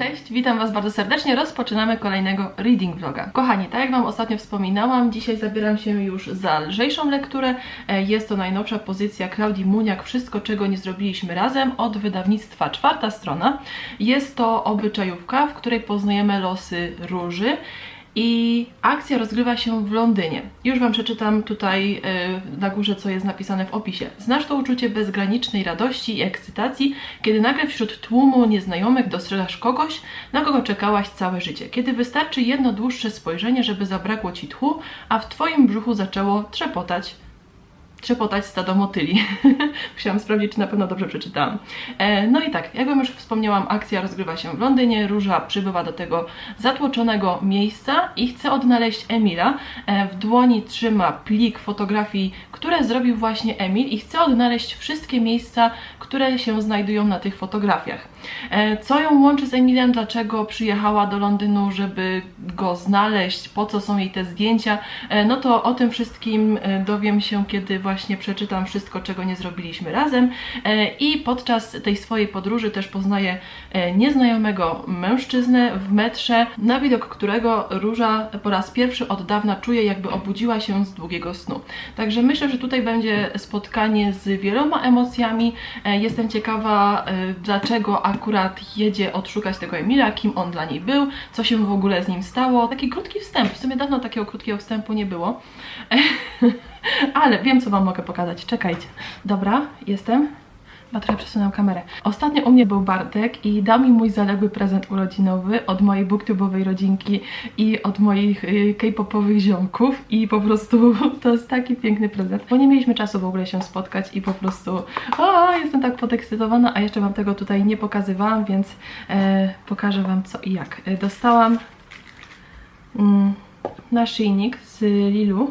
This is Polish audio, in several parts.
Cześć, witam Was bardzo serdecznie. Rozpoczynamy kolejnego reading vloga. Kochani, tak jak Wam ostatnio wspominałam, dzisiaj zabieram się już za lżejszą lekturę. E, Jest to najnowsza pozycja Klaudii Muniak, Wszystko, czego nie zrobiliśmy razem, od wydawnictwa Czwarta Strona. Jest to obyczajówka, w której poznajemy losy róży. I akcja rozgrywa się w Londynie. Już Wam przeczytam tutaj e, na górze, co jest napisane w opisie. Znasz to uczucie bezgranicznej radości i ekscytacji, kiedy nagle wśród tłumu nieznajomych dostrzegasz kogoś, na kogo czekałaś całe życie. Kiedy wystarczy jedno dłuższe spojrzenie, żeby zabrakło Ci tchu, a w Twoim brzuchu zaczęło trzepotać trzepotać stado motyli. Musiałam sprawdzić, czy na pewno dobrze przeczytałam. E, no i tak, jakbym już wspomniałam, akcja rozgrywa się w Londynie. Róża przybywa do tego zatłoczonego miejsca i chce odnaleźć Emila. E, w dłoni trzyma plik fotografii, które zrobił właśnie Emil i chce odnaleźć wszystkie miejsca, które się znajdują na tych fotografiach. E, Co ją łączy z Emilem? Dlaczego przyjechała do Londynu, żeby go znaleźć? Po co są jej te zdjęcia? E, No to o tym wszystkim e, dowiem się, kiedy właśnie przeczytam wszystko, czego nie zrobiliśmy razem. E, I podczas tej swojej podróży też poznaję e, nieznajomego mężczyznę w metrze, na widok którego Róża po raz pierwszy od dawna czuje, jakby obudziła się z długiego snu. Także myślę, że tutaj będzie spotkanie z wieloma emocjami. E, Jestem ciekawa, dlaczego akurat jedzie odszukać tego Emila, kim on dla niej był, co się w ogóle z nim stało. Taki krótki wstęp, w sumie dawno takiego krótkiego wstępu nie było. Ale wiem, co Wam mogę pokazać. Czekajcie. Dobra, jestem. Chyba trochę przesunąłem kamerę. Ostatnio u mnie był Bartek i dał mi mój zaległy prezent urodzinowy od mojej booktube'owej rodzinki i od moich y, k-popowych ziomków i po prostu to jest taki piękny prezent, bo nie mieliśmy czasu w ogóle się spotkać i po prostu o, jestem tak podekscytowana, a jeszcze Wam tego tutaj nie pokazywałam, więc e, pokażę Wam co i jak. E, dostałam mm, naszyjnik z Lilu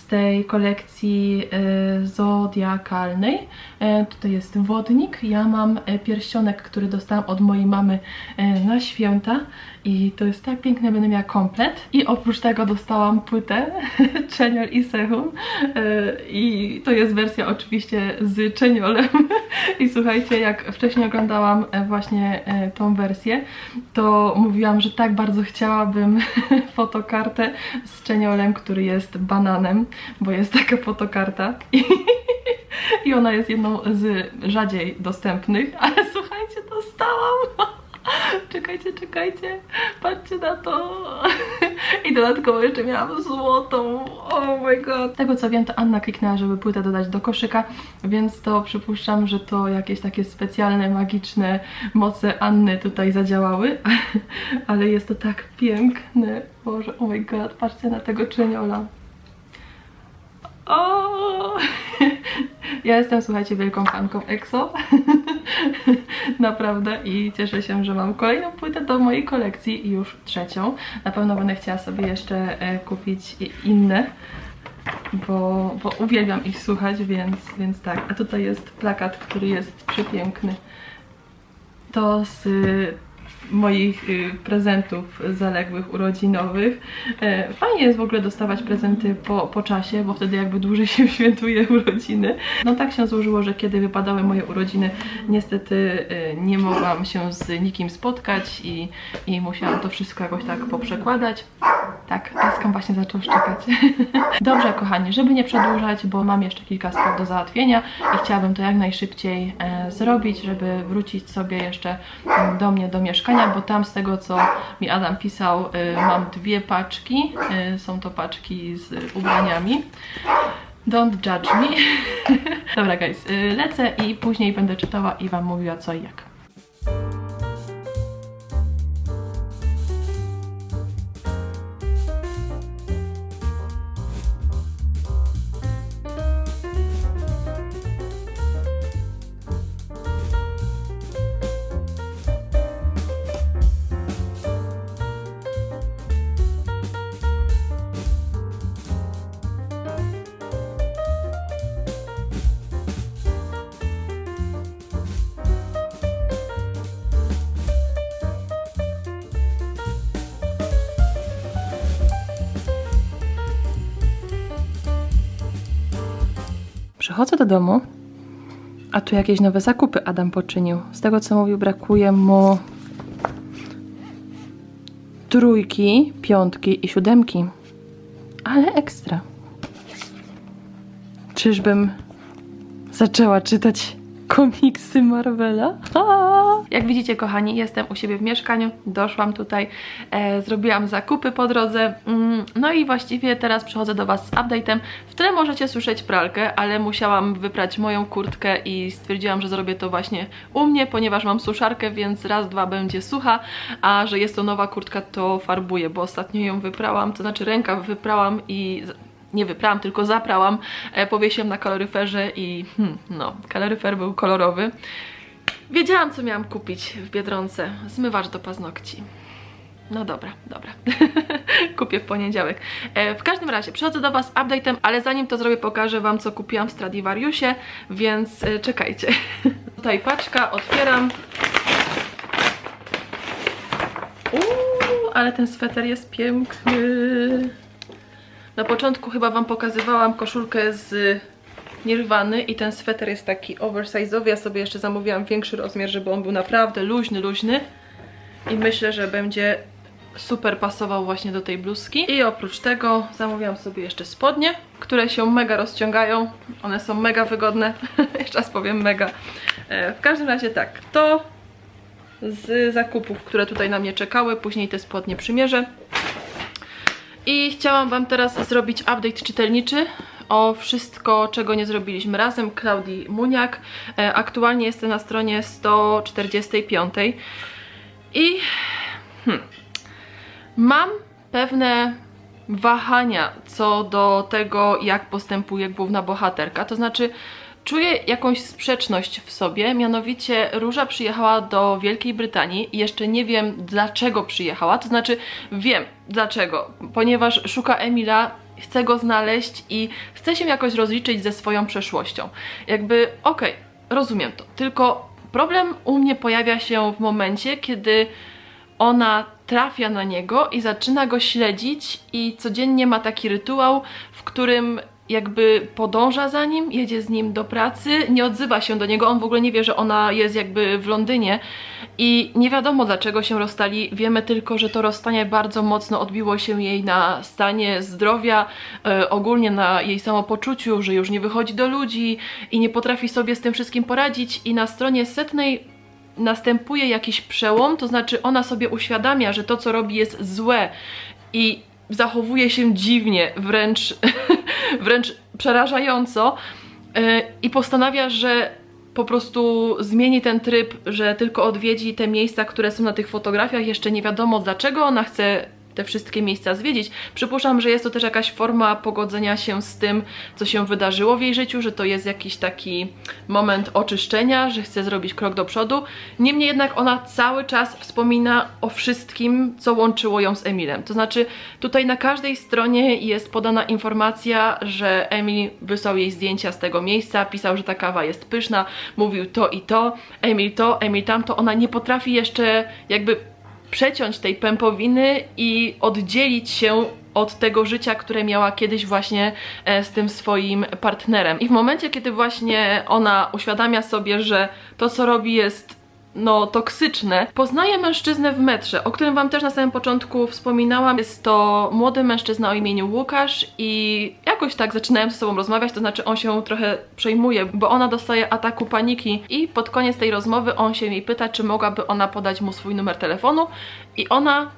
tej kolekcji e, zodiakalnej. E, tutaj jest wodnik. Ja mam e, pierścionek, który dostałam od mojej mamy e, na święta i to jest tak piękne, będę miała komplet. I oprócz tego dostałam płytę Czeniol i Sechum e, i to jest wersja oczywiście z Czeniolem. I słuchajcie, jak wcześniej oglądałam właśnie tą wersję, to mówiłam, że tak bardzo chciałabym fotokartę z Czeniolem, który jest bananem, bo jest taka fotokarta i, i ona jest jedną z rzadziej dostępnych, ale słuchajcie, dostałam! Czekajcie, czekajcie, patrzcie na to. I dodatkowo jeszcze miałam złotą. Oh my god. Tego co wiem, to Anna kliknęła, żeby płytę dodać do koszyka, więc to przypuszczam, że to jakieś takie specjalne, magiczne moce Anny tutaj zadziałały. Ale jest to tak piękne. Boże, oh my god, patrzcie na tego czyniola. O! Ja jestem, słuchajcie, wielką fanką EXO. Naprawdę i cieszę się, że mam kolejną płytę do mojej kolekcji, już trzecią. Na pewno będę chciała sobie jeszcze e, kupić inne, bo, bo uwielbiam ich słuchać, więc, więc tak. A tutaj jest plakat, który jest przepiękny. To z moich y, prezentów zaległych urodzinowych. E, Fajnie jest w ogóle dostawać prezenty po, po czasie, bo wtedy jakby dłużej się świętuje urodziny. No tak się złożyło, że kiedy wypadały moje urodziny, niestety y, nie mogłam się z nikim spotkać i, i musiałam to wszystko jakoś tak poprzekładać. Tak, Eskam właśnie zaczął szczekać. Dobrze, kochani, żeby nie przedłużać, bo mam jeszcze kilka spraw do załatwienia i chciałabym to jak najszybciej e, zrobić, żeby wrócić sobie jeszcze mm, do mnie, do mieszkania, bo tam z tego, co mi Adam pisał, e, mam dwie paczki. E, są to paczki z ubraniami. Don't judge me. Dobra, guys, e, lecę i później będę czytała i Wam mówiła co i jak. Przychodzę do domu, a tu jakieś nowe zakupy Adam poczynił. Z tego co mówił, brakuje mu trójki, piątki i siódemki. Ale ekstra. Czyżbym zaczęła czytać komiksy Marvela? Jak widzicie, kochani, jestem u siebie w mieszkaniu. Doszłam tutaj, e, zrobiłam zakupy po drodze. Mm, no i właściwie teraz przychodzę do Was z update'em. W tle możecie słyszeć pralkę, ale musiałam wyprać moją kurtkę i stwierdziłam, że zrobię to właśnie u mnie, ponieważ mam suszarkę, więc raz, dwa będzie sucha, a że jest to nowa kurtka, to farbuję, bo ostatnio ją wyprałam, to znaczy rękaw wyprałam i nie wyprałam, tylko zaprałam, e, powiesiłam na kaloryferze i hmm, no, kaloryfer był kolorowy. Wiedziałam, co miałam kupić w Biedronce. Zmywacz do paznokci. No dobra, dobra. Kupię w poniedziałek. E, w każdym razie, przychodzę do Was z update'em, ale zanim to zrobię, pokażę Wam, co kupiłam w Stradivariusie, więc e, czekajcie. Tutaj paczka, otwieram. Uuu, ale ten sweter jest piękny. Na początku chyba Wam pokazywałam koszulkę z Nirwany i ten sweter jest taki oversize'owy. Ja sobie jeszcze zamówiłam większy rozmiar, żeby on był naprawdę luźny, luźny. I myślę, że będzie super pasował właśnie do tej bluzki. I oprócz tego zamówiłam sobie jeszcze spodnie, które się mega rozciągają. One są mega wygodne. jeszcze raz powiem mega. E, W każdym razie tak, to z zakupów, które tutaj na mnie czekały. Później te spodnie przymierzę. I chciałam Wam teraz zrobić update czytelniczy o wszystko, czego nie zrobiliśmy razem. Klaudii Muniak. E, Aktualnie jestem na stronie 145. I hmm, mam pewne wahania co do tego, jak postępuje główna bohaterka. To znaczy, czuję jakąś sprzeczność w sobie, mianowicie Róża przyjechała do Wielkiej Brytanii i jeszcze nie wiem dlaczego przyjechała, to znaczy wiem dlaczego, ponieważ szuka Emila, chce go znaleźć i chce się jakoś rozliczyć ze swoją przeszłością. Jakby, okej, rozumiem to, tylko problem u mnie pojawia się w momencie, kiedy ona trafia na niego i zaczyna go śledzić i codziennie ma taki rytuał, w którym jakby podąża za nim, jedzie z nim do pracy, nie odzywa się do niego, on w ogóle nie wie, że ona jest jakby w Londynie. I nie wiadomo dlaczego się rozstali, wiemy tylko, że to rozstanie bardzo mocno odbiło się jej na stanie zdrowia, e, ogólnie na jej samopoczuciu, że już nie wychodzi do ludzi i nie potrafi sobie z tym wszystkim poradzić. I na stronie setnej następuje jakiś przełom, to znaczy ona sobie uświadamia, że to co robi jest złe i zachowuje się dziwnie, wręcz, wręcz przerażająco yy, i postanawia, że po prostu zmieni ten tryb, że tylko odwiedzi te miejsca, które są na tych fotografiach. Jeszcze nie wiadomo dlaczego ona chce te wszystkie miejsca zwiedzić. Przypuszczam, że jest to też jakaś forma pogodzenia się z tym, co się wydarzyło w jej życiu, że to jest jakiś taki moment oczyszczenia, że chce zrobić krok do przodu. Niemniej jednak ona cały czas wspomina o wszystkim, co łączyło ją z Emilem. To znaczy, tutaj na każdej stronie jest podana informacja, że Emil wysłał jej zdjęcia z tego miejsca, pisał, że ta kawa jest pyszna, mówił to i to, Emil to, Emil tamto. Ona nie potrafi jeszcze jakby przeciąć tej pępowiny i oddzielić się od tego życia, które miała kiedyś właśnie e, z tym swoim partnerem. I w momencie, kiedy właśnie ona uświadamia sobie, że to, co robi jest no, toksyczne. Poznaję mężczyznę w metrze, o którym Wam też na samym początku wspominałam. Jest to młody mężczyzna o imieniu Łukasz i jakoś tak zaczynałem ze sobą rozmawiać, to znaczy on się trochę przejmuje, bo ona dostaje ataku paniki i pod koniec tej rozmowy on się jej pyta, czy mogłaby ona podać mu swój numer telefonu i ona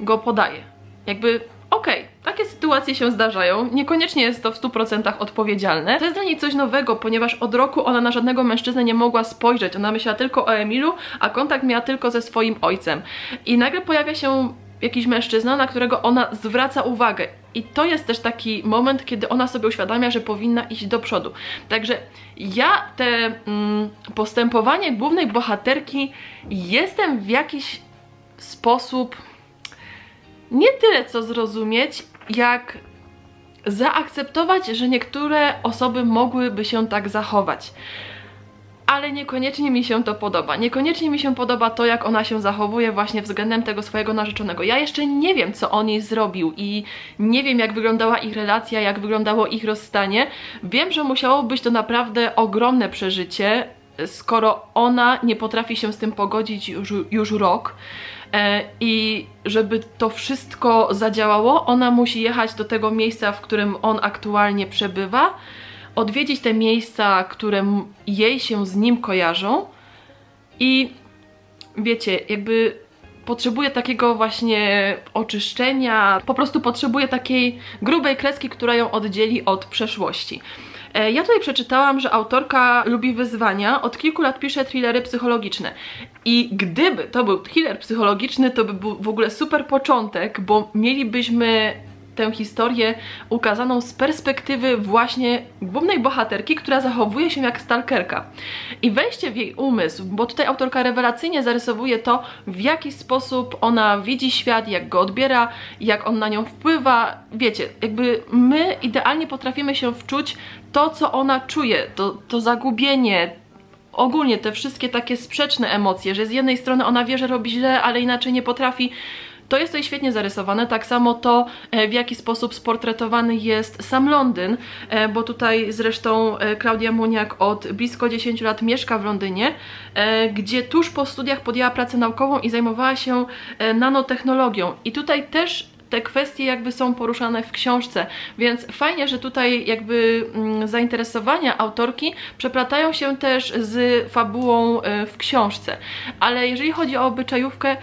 go podaje. Jakby Okej, takie sytuacje się zdarzają, niekoniecznie jest to w 100% odpowiedzialne. To jest dla niej coś nowego, ponieważ od roku ona na żadnego mężczyznę nie mogła spojrzeć, ona myślała tylko o Emilu, a kontakt miała tylko ze swoim ojcem. I nagle pojawia się jakiś mężczyzna, na którego ona zwraca uwagę. I to jest też taki moment, kiedy ona sobie uświadamia, że powinna iść do przodu. Także ja te mm, postępowanie głównej bohaterki jestem w jakiś sposób nie tyle co zrozumieć, jak zaakceptować, że niektóre osoby mogłyby się tak zachować. Ale niekoniecznie mi się to podoba. Niekoniecznie mi się podoba to, jak ona się zachowuje właśnie względem tego swojego narzeczonego. Ja jeszcze nie wiem, co on jej zrobił i nie wiem, jak wyglądała ich relacja, jak wyglądało ich rozstanie. Wiem, że musiało być to naprawdę ogromne przeżycie, skoro ona nie potrafi się z tym pogodzić już, już rok. E, i żeby to wszystko zadziałało, ona musi jechać do tego miejsca, w którym on aktualnie przebywa, odwiedzić te miejsca, które jej się z nim kojarzą i wiecie, jakby potrzebuje takiego właśnie oczyszczenia, po prostu potrzebuje takiej grubej kreski, która ją oddzieli od przeszłości. E, Ja tutaj przeczytałam, że autorka lubi wyzwania, od kilku lat pisze thrillery psychologiczne. I gdyby to był thriller psychologiczny, to by był w ogóle super początek, bo mielibyśmy tę historię ukazaną z perspektywy właśnie głównej bohaterki, która zachowuje się jak stalkerka. I wejście w jej umysł, bo tutaj autorka rewelacyjnie zarysowuje to, w jaki sposób ona widzi świat, jak go odbiera, jak on na nią wpływa. Wiecie, jakby my idealnie potrafimy się wczuć to, co ona czuje, to, to zagubienie, ogólnie te wszystkie takie sprzeczne emocje, że z jednej strony ona wie, że robi źle, ale inaczej nie potrafi. To jest tutaj świetnie zarysowane, tak samo to, e, w jaki sposób sportretowany jest sam Londyn, e, bo tutaj zresztą e, Klaudia Muniak od blisko 10 lat mieszka w Londynie, gdzie tuż po studiach podjęła pracę naukową i zajmowała się nanotechnologią. I tutaj też te kwestie jakby są poruszane w książce, więc fajnie, że tutaj jakby mm, zainteresowania autorki przeplatają się też z fabułą w książce. Ale jeżeli chodzi o obyczajówkę,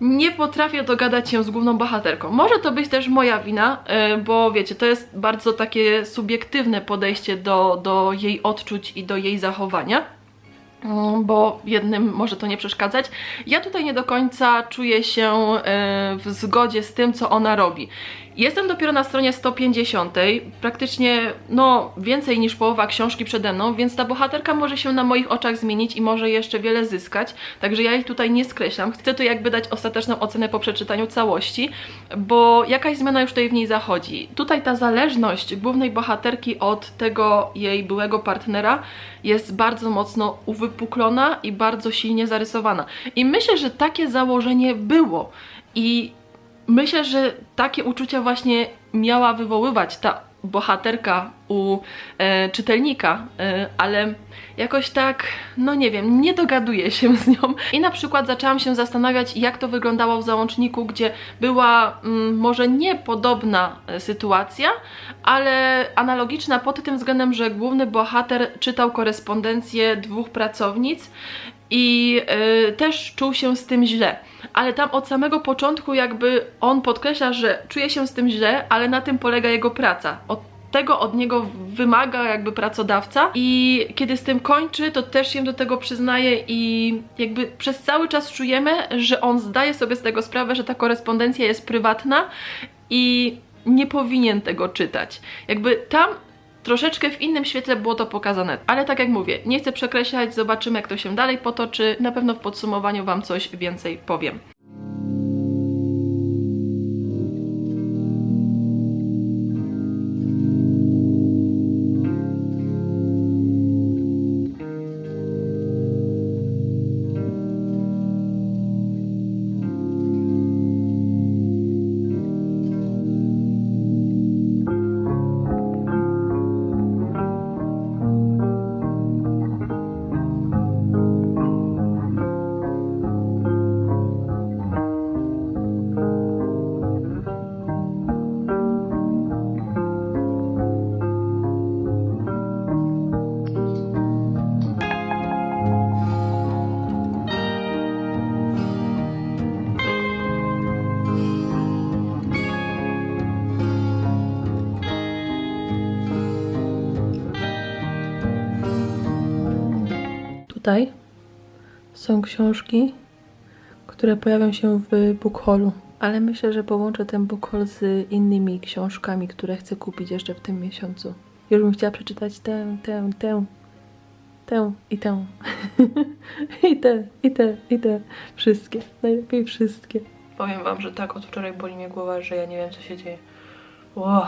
nie potrafię dogadać się z główną bohaterką. Może to być też moja wina, e, bo wiecie, to jest bardzo takie subiektywne podejście do, do jej odczuć i do jej zachowania. Mm, Bo jednym może to nie przeszkadzać. Ja tutaj nie do końca czuję się e, w zgodzie z tym, co ona robi. Jestem dopiero na stronie 150, praktycznie no więcej niż połowa książki przede mną, więc ta bohaterka może się na moich oczach zmienić i może jeszcze wiele zyskać, także ja jej tutaj nie skreślam. Chcę tu jakby dać ostateczną ocenę po przeczytaniu całości, bo jakaś zmiana już tutaj w niej zachodzi. Tutaj ta zależność głównej bohaterki od tego jej byłego partnera jest bardzo mocno uwypuklona i bardzo silnie zarysowana. I myślę, że takie założenie było i myślę, że takie uczucia właśnie miała wywoływać ta bohaterka u e, czytelnika, e, ale jakoś tak, no nie wiem, nie dogaduję się z nią. I na przykład zaczęłam się zastanawiać, jak to wyglądało w załączniku, gdzie była mm, może niepodobna e, sytuacja, ale analogiczna pod tym względem, że główny bohater czytał korespondencję dwóch pracownic i y, też czuł się z tym źle. Ale tam od samego początku jakby on podkreśla, że czuje się z tym źle, ale na tym polega jego praca. Od tego od niego wymaga jakby pracodawca i kiedy z tym kończy, to też się do tego przyznaje i jakby przez cały czas czujemy, że on zdaje sobie z tego sprawę, że ta korespondencja jest prywatna i nie powinien tego czytać. Jakby tam troszeczkę w innym świetle było to pokazane. Ale tak jak mówię, nie chcę przekreślać, zobaczymy jak to się dalej potoczy. Na pewno w podsumowaniu Wam coś więcej powiem. Tutaj są książki, które pojawią się w bookholu. Ale myślę, że połączę ten bookhol z innymi książkami, które chcę kupić jeszcze w tym miesiącu. Już bym chciała przeczytać tę, tę, tę, tę i tę. I te, i te, i te. Wszystkie. Najlepiej wszystkie. Powiem wam, że tak od wczoraj boli mnie głowa, że ja nie wiem co się dzieje. Wow.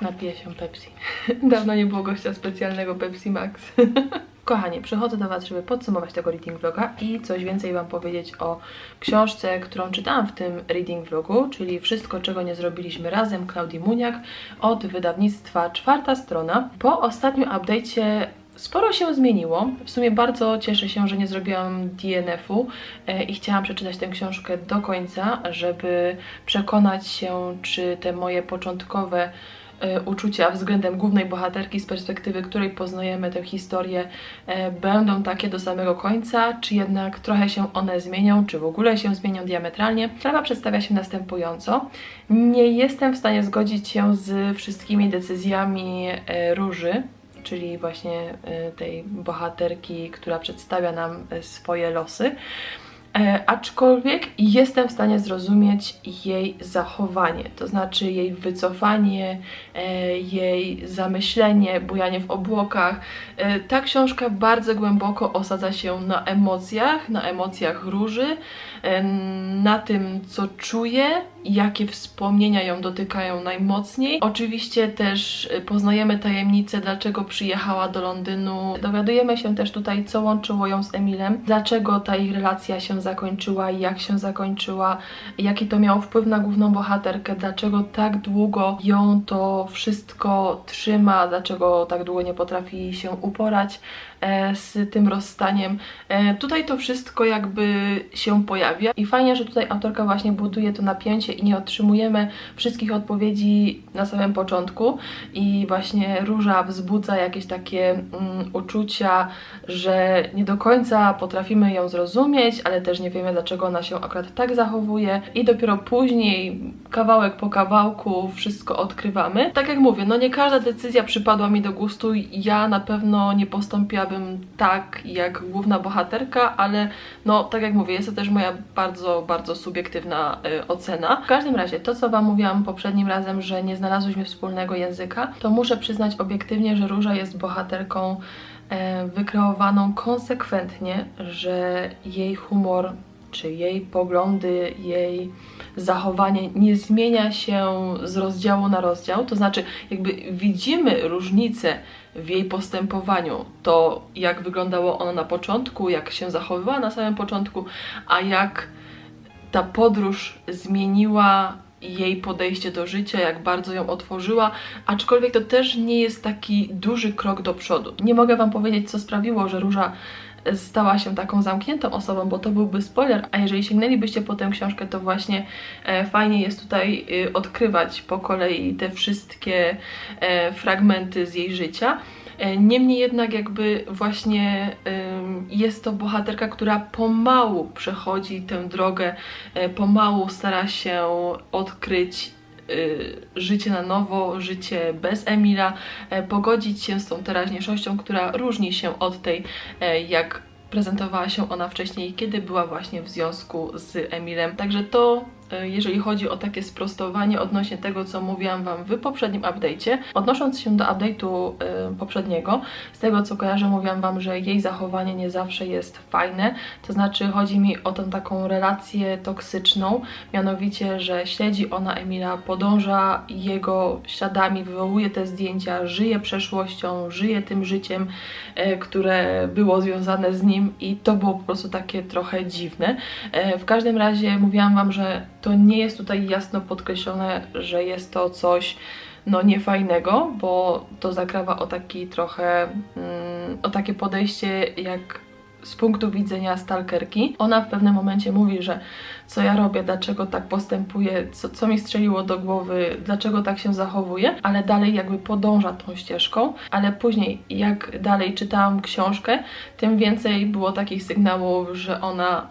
Napiję się Pepsi. Dawno nie było gościa specjalnego Pepsi Max. Kochani, przychodzę do Was, żeby podsumować tego reading vloga i coś więcej Wam powiedzieć o książce, którą czytałam w tym reading vlogu, czyli Wszystko, czego nie zrobiliśmy razem, Klaudii Muniak od wydawnictwa Czwarta Strona. Po ostatnim update'cie sporo się zmieniło. W sumie bardzo cieszę się, że nie zrobiłam DNF-u e, i chciałam przeczytać tę książkę do końca, żeby przekonać się, czy te moje początkowe uczucia względem głównej bohaterki z perspektywy której poznajemy tę historię e, będą takie do samego końca, czy jednak trochę się one zmienią, czy w ogóle się zmienią diametralnie. Sprawa przedstawia się następująco. Nie jestem w stanie zgodzić się z wszystkimi decyzjami e, Róży, czyli właśnie e, tej bohaterki, która przedstawia nam e, swoje losy. E, aczkolwiek jestem w stanie zrozumieć jej zachowanie, to znaczy jej wycofanie, e, jej zamyślenie, bujanie w obłokach. E, ta książka bardzo głęboko osadza się na emocjach, na emocjach róży, na tym, co czuje, jakie wspomnienia ją dotykają najmocniej. Oczywiście też poznajemy tajemnicę, dlaczego przyjechała do Londynu. Dowiadujemy się też tutaj, co łączyło ją z Emilem, dlaczego ta ich relacja się zakończyła jak się zakończyła, jaki to miało wpływ na główną bohaterkę, dlaczego tak długo ją to wszystko trzyma, dlaczego tak długo nie potrafi się uporać z tym rozstaniem. E, tutaj to wszystko jakby się pojawia i fajnie, że tutaj autorka właśnie buduje to napięcie i nie otrzymujemy wszystkich odpowiedzi na samym początku i właśnie Róża wzbudza jakieś takie mm, uczucia, że nie do końca potrafimy ją zrozumieć, ale też nie wiemy dlaczego ona się akurat tak zachowuje i dopiero później kawałek po kawałku wszystko odkrywamy. Tak jak mówię, no nie każda decyzja przypadła mi do gustu, ja na pewno nie tak jak główna bohaterka, ale no tak jak mówię, jest to też moja bardzo, bardzo subiektywna y, ocena. W każdym razie, to co Wam mówiłam poprzednim razem, że nie znalazłyśmy wspólnego języka, to muszę przyznać obiektywnie, że Róża jest bohaterką e, wykreowaną konsekwentnie, że jej humor czy jej poglądy, jej zachowanie nie zmienia się z rozdziału na rozdział, to znaczy jakby widzimy różnicę w jej postępowaniu, to jak wyglądało ono na początku, jak się zachowywała na samym początku, a jak ta podróż zmieniła jej podejście do życia, jak bardzo ją otworzyła, aczkolwiek to też nie jest taki duży krok do przodu. Nie mogę Wam powiedzieć, co sprawiło, że Róża stała się taką zamkniętą osobą, bo to byłby spoiler, a jeżeli sięgnęlibyście po tę książkę, to właśnie e, fajnie jest tutaj e, odkrywać po kolei te wszystkie e, fragmenty z jej życia. E, Niemniej jednak jakby właśnie jest to bohaterka, która pomału przechodzi tę drogę, pomału stara się odkryć y, życie na nowo, życie bez Emila, e, pogodzić się z tą teraźniejszością, która różni się od tej, e, jak prezentowała się ona wcześniej, kiedy była właśnie w związku z Emilem. Także to jeżeli chodzi o takie sprostowanie odnośnie tego, co mówiłam Wam w poprzednim update'cie. Odnosząc się do update'u e, poprzedniego, z tego co kojarzę, mówiłam Wam, że jej zachowanie nie zawsze jest fajne. To znaczy chodzi mi o tą taką relację toksyczną, mianowicie, że śledzi ona Emila, podąża jego śladami, wywołuje te zdjęcia, żyje przeszłością, żyje tym życiem, e, które było związane z nim i to było po prostu takie trochę dziwne. E, W każdym razie mówiłam Wam, że to nie jest tutaj jasno podkreślone, że jest to coś no niefajnego, bo to zakrawa o taki trochę, mm, o takie podejście jak z punktu widzenia stalkerki. Ona w pewnym momencie mówi, że co ja robię, dlaczego tak postępuję, co, co mi strzeliło do głowy, dlaczego tak się zachowuję, ale dalej jakby podąża tą ścieżką, ale później jak dalej czytałam książkę, tym więcej było takich sygnałów, że ona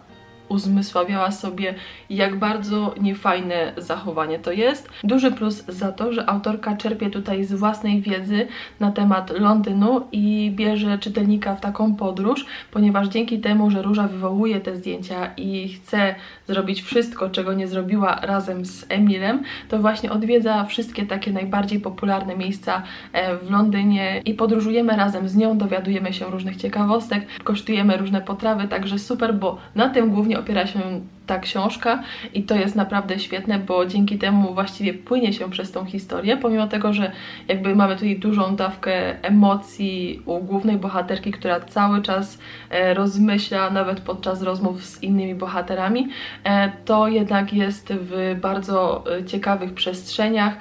uzmysławiała sobie, jak bardzo niefajne zachowanie to jest. Duży plus za to, że autorka czerpie tutaj z własnej wiedzy na temat Londynu i bierze czytelnika w taką podróż, ponieważ dzięki temu, że Róża wywołuje te zdjęcia i chce zrobić wszystko, czego nie zrobiła razem z Emilem, to właśnie odwiedza wszystkie takie najbardziej popularne miejsca e, w Londynie i podróżujemy razem z nią, dowiadujemy się różnych ciekawostek, kosztujemy różne potrawy, także super, bo na tym głównie opiera się ta książka i to jest naprawdę świetne, bo dzięki temu właściwie płynie się przez tą historię, pomimo tego, że jakby mamy tutaj dużą dawkę emocji u głównej bohaterki, która cały czas e, rozmyśla, nawet podczas rozmów z innymi bohaterami, e, to jednak jest w bardzo e, ciekawych przestrzeniach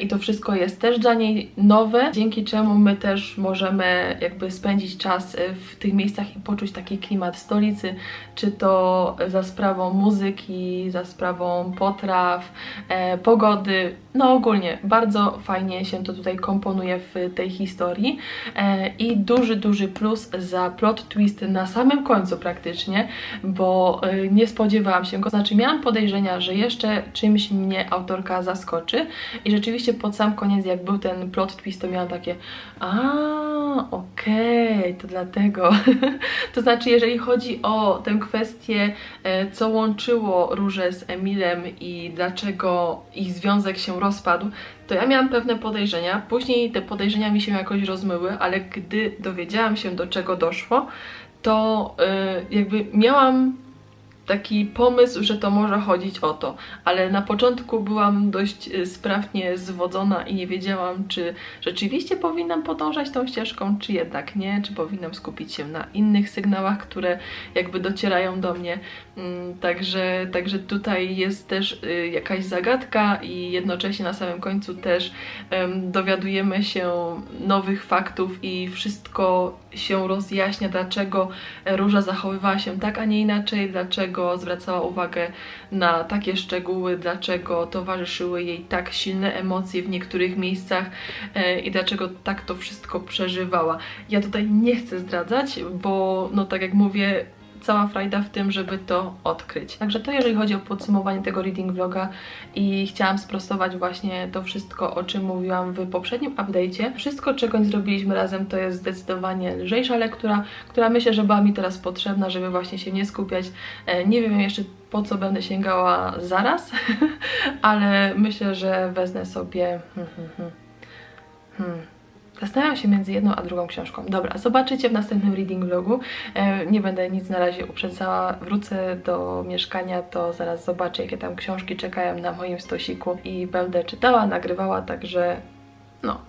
i to wszystko jest też dla niej nowe, dzięki czemu my też możemy jakby spędzić czas w tych miejscach i poczuć taki klimat stolicy, czy to za sprawą muzyki, za sprawą potraw, e, pogody. No ogólnie bardzo fajnie się to tutaj komponuje w tej historii e, i duży, duży plus za plot twist na samym końcu praktycznie, bo e, nie spodziewałam się go. Znaczy miałam podejrzenia, że jeszcze czymś mnie autorka zaskoczy i rzeczywiście pod sam koniec jak był ten plot twist to miałam takie a okej, to dlatego. to znaczy jeżeli chodzi o tę kwestię e, co łączyło Różę z Emilem i dlaczego ich związek się rozpadł, to ja miałam pewne podejrzenia. Później te podejrzenia mi się jakoś rozmyły, ale gdy dowiedziałam się do czego doszło, to y, jakby miałam taki pomysł, że to może chodzić o to, ale na początku byłam dość y, sprawnie zwodzona i nie wiedziałam, czy rzeczywiście powinnam podążać tą ścieżką, czy jednak nie, czy powinnam skupić się na innych sygnałach, które jakby docierają do mnie. Mm, Także, także tutaj jest też y, jakaś zagadka i jednocześnie na samym końcu też em, dowiadujemy się nowych faktów i wszystko się rozjaśnia, dlaczego Róża zachowywała się tak, a nie inaczej, dlaczego zwracała uwagę na takie szczegóły, dlaczego towarzyszyły jej tak silne emocje w niektórych miejscach e, i dlaczego tak to wszystko przeżywała. Ja tutaj nie chcę zdradzać, bo no tak jak mówię, cała frajda w tym, żeby to odkryć. Także to jeżeli chodzi o podsumowanie tego reading vloga i chciałam sprostować właśnie to wszystko, o czym mówiłam w poprzednim update'cie. Wszystko, czego nie zrobiliśmy razem, to jest zdecydowanie lżejsza lektura, która myślę, że była mi teraz potrzebna, żeby właśnie się nie skupiać. E, Nie wiem jeszcze po co będę sięgała zaraz, ale myślę, że wezmę sobie... Hmm, hmm, hmm. Zastanawiam się między jedną a drugą książką. Dobra, zobaczycie w następnym reading vlogu. E, nie będę nic na razie uprzedzała. Wrócę do mieszkania, to zaraz zobaczę, jakie tam książki czekają na moim stosiku i będę czytała, nagrywała, także no,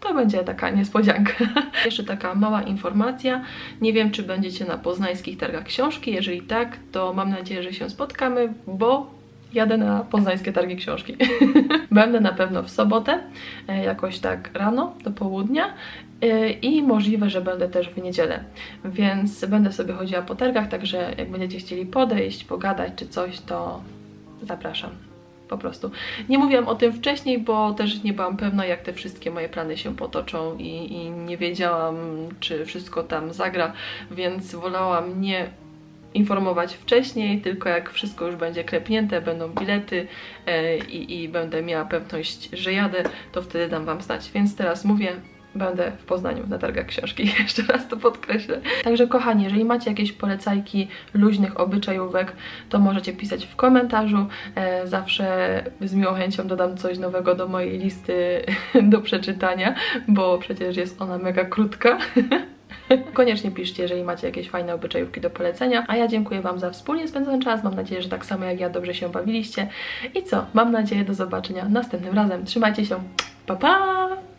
to będzie taka niespodzianka. Jeszcze taka mała informacja. Nie wiem, czy będziecie na poznańskich targach książki. Jeżeli tak, to mam nadzieję, że się spotkamy, bo jadę na poznańskie targi książki. Będę na pewno w sobotę, e, jakoś tak rano, do południa e, i możliwe, że będę też w niedzielę. Więc będę sobie chodziła po targach, także jak będziecie chcieli podejść, pogadać czy coś, to zapraszam. Po prostu. Nie mówiłam o tym wcześniej, bo też nie byłam pewna, jak te wszystkie moje plany się potoczą i, i nie wiedziałam, czy wszystko tam zagra, więc wolałam nie informować wcześniej, tylko jak wszystko już będzie klepnięte, będą bilety e, i, i będę miała pewność, że jadę, to wtedy dam Wam znać. Więc teraz mówię, będę w Poznaniu na targach książki. Jeszcze raz to podkreślę. Także kochani, jeżeli macie jakieś polecajki luźnych obyczajówek, to możecie pisać w komentarzu. E, zawsze z miłą chęcią dodam coś nowego do mojej listy do przeczytania, bo przecież jest ona mega krótka. Koniecznie piszcie, jeżeli macie jakieś fajne obyczajówki do polecenia. A ja dziękuję Wam za wspólnie spędzony czas. Mam nadzieję, że tak samo jak ja dobrze się bawiliście. I co? Mam nadzieję do zobaczenia następnym razem. Trzymajcie się. Pa pa!